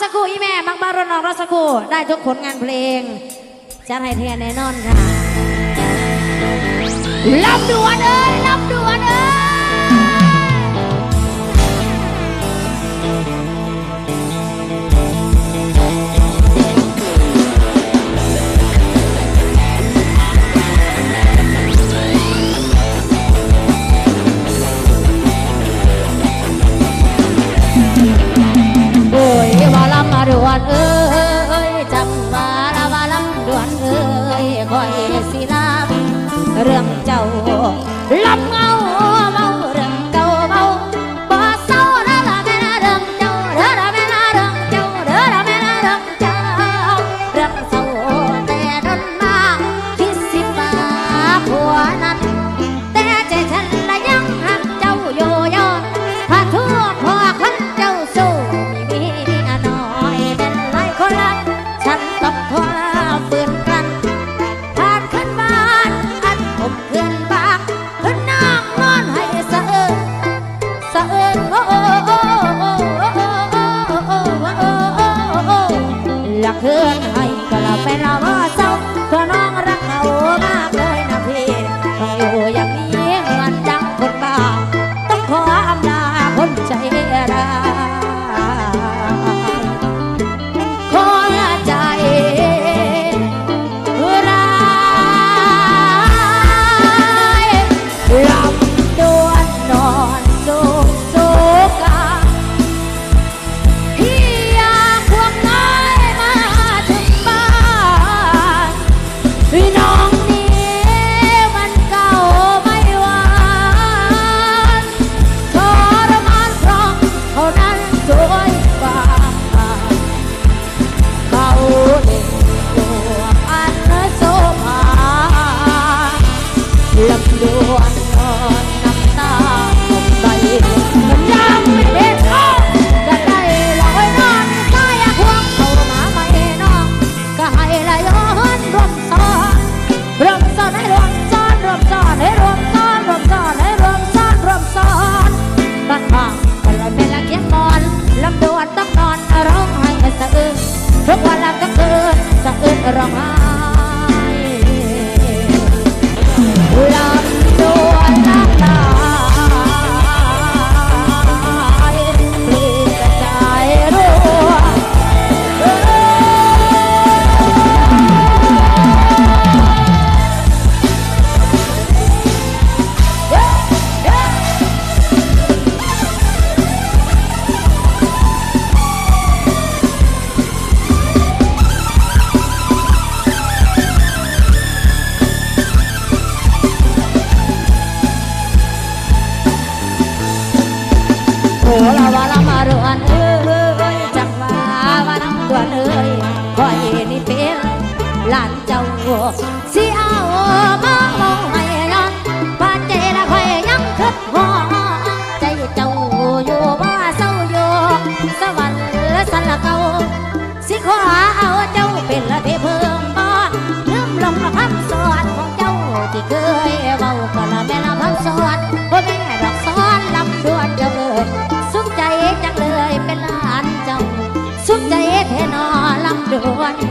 สักครู่อีแม่มักบารนองรอสักครู่ได้ทุกผลงานเพลงจะให้เทียนแน่นอนค่ะลำดวนเอ้ยลำ สิลาเรื่องเจ้าลำเงา สะเอิญโอ้โอ้โอ้โอ้โอ้โอ้โอ้โอ้โอ้โอ้หลักเพื่อนให้ก็ละ Ramah. ละว่าละมารวนเอ้ยจังว่าว่าน้ำดวนเอ้ยคอยนี่เป็นหลานเจ้าสิเอามาเมาให้ย้อนปานใจละคอยยังคิดหอใจเจ้าอยู่ว่าเศร้าอยู่สวรรค์สันละเก่าสิขอเอาเจ้า 我爱。